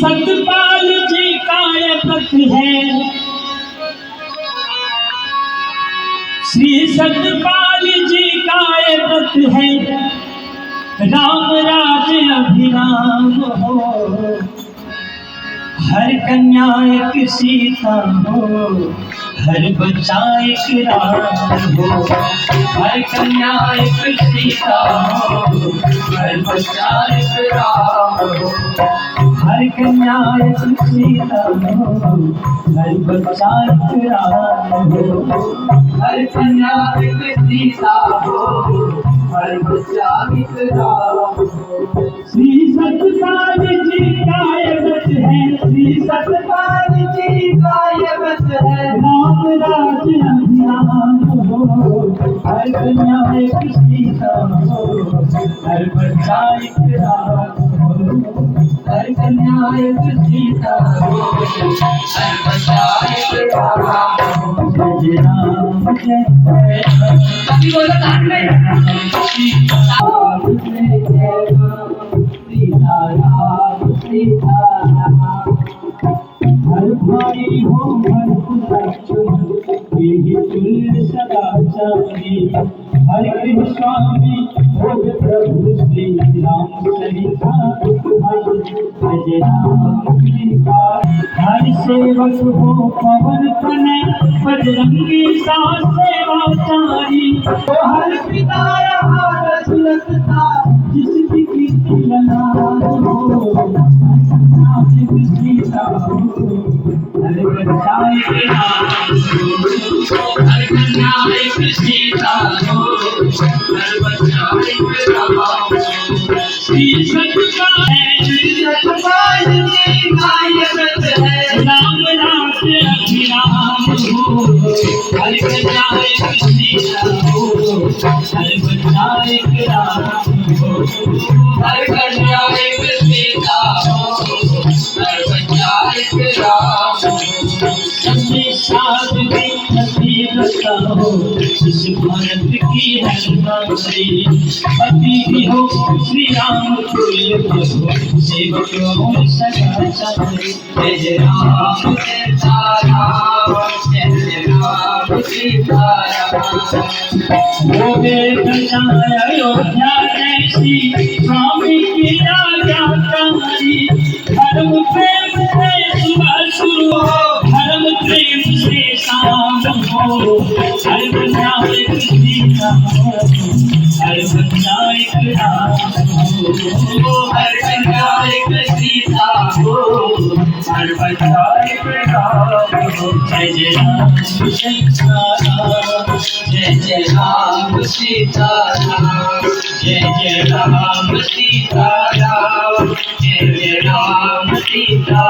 सतपाल जी का व्रत है। श्री सतपाल जी का व्रत है। राम राज अभिराम हो। हर कन्या एक सीता हो। हर बच्चा एक राम हो। हर कन्या एक सीता हो। हर बच्चा एक राम हो। हर कन्या एक सीता हो हर बच्चा हर कन्या सीता हो हर बच्चा श्री सतपाल जी का ये है श्री सतपाल जी का ये है राम राज अभियान हो हर कन्या सीता हो हर बच्चा हो हर कन्या एक सीता हो हो जय राम जय राम बोलो में हर भाई हो हर पुत्र यही तुल्य हर कृष्ण स्वामी, भोग प्रभु श्री राम सीता हर सेवक हो पवन तनय बजरंगी सा सेवाचारी तो हर पिता हर सुलभता जिसकी कीर्ति ललाट हो नासिक सीता हो हर के नाम हर कन्या एक सीता हो हर बचाए के राम हो हर कन्या एक सीता हो हर बच्चा एक राम सबसे साधवी नसीबता हो इस भारत की हर नारी पति भी हो श्री राम तुल्य हो सेवक हो सदा चारी जय जय राम सीता राम जय अयोध्या जैसी स्वामी की राजा कारी धर्म प्रेम से सुबह शुरू हो धर्म प्रेम से शाम हो हर बच्चा एक सीता हो हर बच्चा एक राम हो हर कन्या एक सीता हो हर बच्चा एक राम हो जय जय राम जय राम जय जय राम सीता राम जय जय राम सीता राम जय जय राम सीता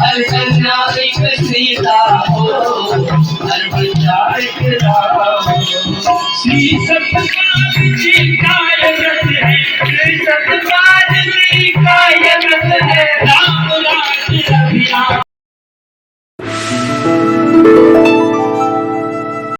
हर कन्या एक सीता हो हर बच्चा एक राम श्री सत्य